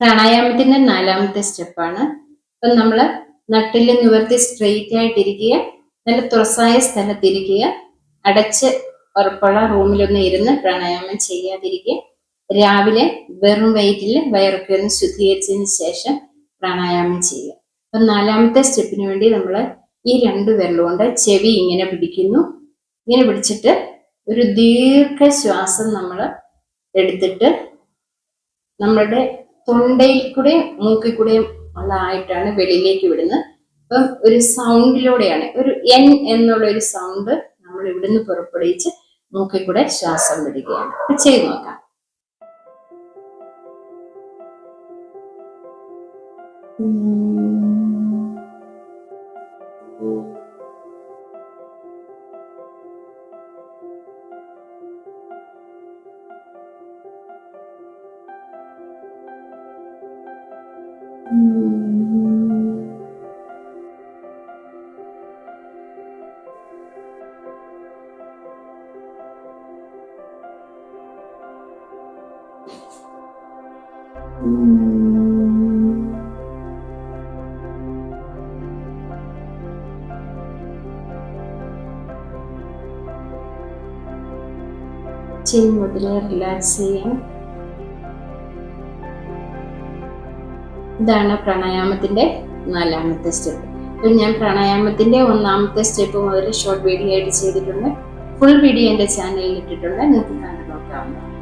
പ്രാണായാമത്തിന്റെ നാലാമത്തെ സ്റ്റെപ്പാണ്. ഇപ്പം നമ്മൾ നട്ടിൽ നിവർത്തി സ്ട്രെയിറ്റ് ആയിട്ടിരിക്കുക നല്ല തുറസായ സ്ഥലത്തിരിക്കുക അടച്ച് ഉറപ്പുള്ള റൂമിലൊന്നും ഇരുന്ന് പ്രാണായാമം ചെയ്യാതിരിക്കുക. രാവിലെ വെറും വയറ്റിൽ വയറൊക്കെ ഒന്ന് ശുദ്ധീകരിച്ചതിന് ശേഷം പ്രാണായാമം ചെയ്യുക. അപ്പം നാലാമത്തെ സ്റ്റെപ്പിന് വേണ്ടി നമ്മൾ ഈ രണ്ട് വിരലുകൊണ്ട് ചെവി ഇങ്ങനെ പിടിക്കുന്നു. ഇങ്ങനെ പിടിച്ചിട്ട് ഒരു ദീർഘശ്വാസം നമ്മൾ എടുത്തിട്ട് നമ്മളുടെ തൊണ്ടയിൽ കൂടെയും മൂക്കിൽ കൂടെയും ഉള്ളതായിട്ടാണ് വെളിയിലേക്ക് വിടുന്നത്. അപ്പം ഒരു സൗണ്ടിലൂടെയാണ് ഒരു എൻ എന്നുള്ള ഒരു സൗണ്ട് നമ്മൾ ഇവിടുന്ന് പുറപ്പെടുവിച്ച് മൂക്കിൽ കൂടെ ശ്വാസം വിടുകയാണ്. അപ്പൊ ചെയ്ത് നോക്കാം. 嗯。嗯，嗯。今天我跟你来讲一讲。ഇതാണ് പ്രാണായാമത്തിന്റെ നാലാമത്തെ സ്റ്റെപ്പ് ഇപ്പം ഞാൻ പ്രാണായാമത്തിന്റെ ഒന്നാമത്തെ സ്റ്റെപ്പ് മുതൽ ഷോർട്ട് വീഡിയോ ആയിട്ട് ചെയ്തിട്ടുണ്ട്. ഫുൾ വീഡിയോ എന്റെ ചാനലിൽ ഇട്ടിട്ടുണ്ട്. നിങ്ങൾക്ക് കണ്ടു നോക്കാവുന്നതാണ്.